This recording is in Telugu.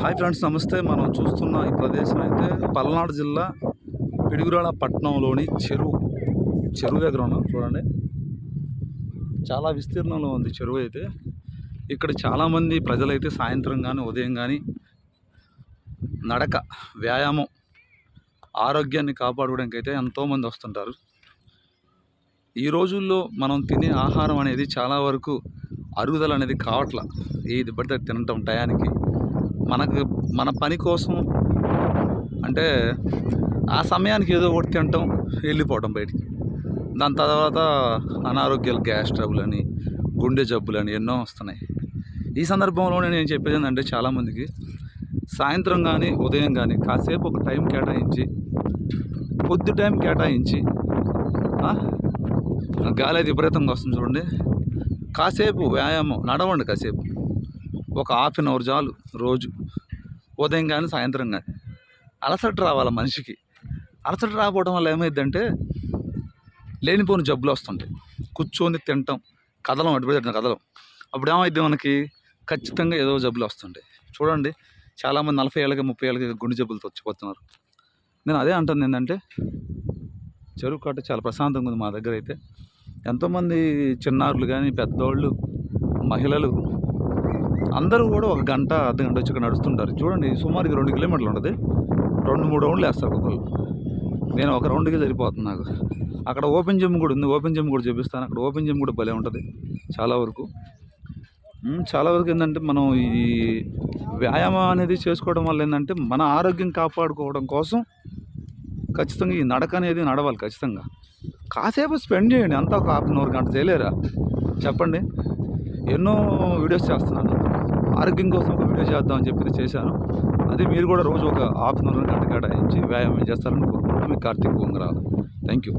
హాయ్ ఫ్రెండ్స్ నమస్తే. మనం చూస్తున్న ఈ ప్రదేశం అయితే పల్నాడు జిల్లా పిడుగురాళ పట్టణంలోని చెరువు. చెరువు దగ్గర ఉన్నాం చూడండి. చాలా విస్తీర్ణంలో ఉంది చెరువు అయితే. ఇక్కడ చాలామంది ప్రజలైతే సాయంత్రం కానీ ఉదయం కానీ నడక వ్యాయామం ఆరోగ్యాన్ని కాపాడుకోవడానికి అయితే ఎంతోమంది వస్తుంటారు. ఈ రోజుల్లో మనం తినే ఆహారం అనేది చాలా వరకు అరుగుదల అనేది కావట్ల. ఏది పడితే తినటం టయానికి మనకు మన పని కోసం అంటే ఆ సమయానికి ఏదో ఒకటి తినటం వెళ్ళిపోవటం బయటికి. దాని తర్వాత అనారోగ్యాలు గ్యాస్ ట్రబుల్ అని గుండె జబ్బులు అని ఎన్నో వస్తున్నాయి. ఈ సందర్భంలో నేను చెప్పేది ఏంటంటే చాలామందికి సాయంత్రం కానీ ఉదయం కానీ కాసేపు ఒక టైం కేటాయించి పొద్దు టైం కేటాయించి గాలి అది విపరీతంగా వస్తుంది చూడండి. కాసేపు వ్యాయామం నడవండి కాసేపు. ఒక హాఫ్ అన్ అవర్ చాలు రోజు. ఉదయం కానీ సాయంత్రం కానీ అలసట రావాలి మనిషికి. అలసట రాకపోవడం వల్ల ఏమైందంటే లేనిపోని జబ్బులు వస్తుంటాయి. కూర్చొని తింటాం కదలం అటు కదలం. అప్పుడు ఏమైంది మనకి? ఖచ్చితంగా ఏదో జబ్బులు వస్తుంటాయి. చూడండి చాలామంది నలభై ఏళ్ళకి ముప్పై ఏళ్ళకి గుండె జబ్బులతో వచ్చిపోతున్నారు. నేను అదే అంటుంది ఏంటంటే చెరువు కట్ట చాలా ప్రశాంతంగా ఉంది మా దగ్గర అయితే. ఎంతోమంది చిన్నారులు కానీ పెద్దోళ్ళు మహిళలు అందరూ కూడా ఒక గంట అర్ధ గంట వచ్చి ఇక్కడ నడుస్తుంటారు. చూడండి సుమారు రెండు కిలోమీటర్లు ఉంటుంది. రెండు మూడు రౌండ్లు వేస్తారు ఒకళ్ళు నేను ఒక రౌండ్కే సరిపోతుంది నాకు. అక్కడ ఓపెన్ జిమ్ కూడా ఉంది. ఓపెన్ జిమ్ కూడా చూపిస్తాను. అక్కడ ఓపెన్ జిమ్ కూడా భలే ఉంటుంది. చాలా వరకు. చాలా వరకు ఏంటంటే మనం ఈ వ్యాయామం అనేది చేసుకోవడం వల్ల ఏంటంటే మన ఆరోగ్యం కాపాడుకోవడం కోసం ఖచ్చితంగా ఈ నడక అనేది నడవాలి ఖచ్చితంగా. కాసేపు స్పెండ్ చేయండి. అంతా ఒక హాఫ్ అన్ అవర్ గంట చేయలేరా? చెప్పండి. ఎన్నో వీడియోస్ చేస్తున్నాను. ఆరోగ్యం కోసం ఒక వీడియో చేద్దామని చెప్పి చేశాను. అది మీరు కూడా రోజు ఒక హాఫ్ అన్ అవర్ గంట కేటాయించి వ్యాయామం చేస్తారని కోరుకుంటున్నాను. మీ కార్తీక్ ఉంగరాలు. Thank you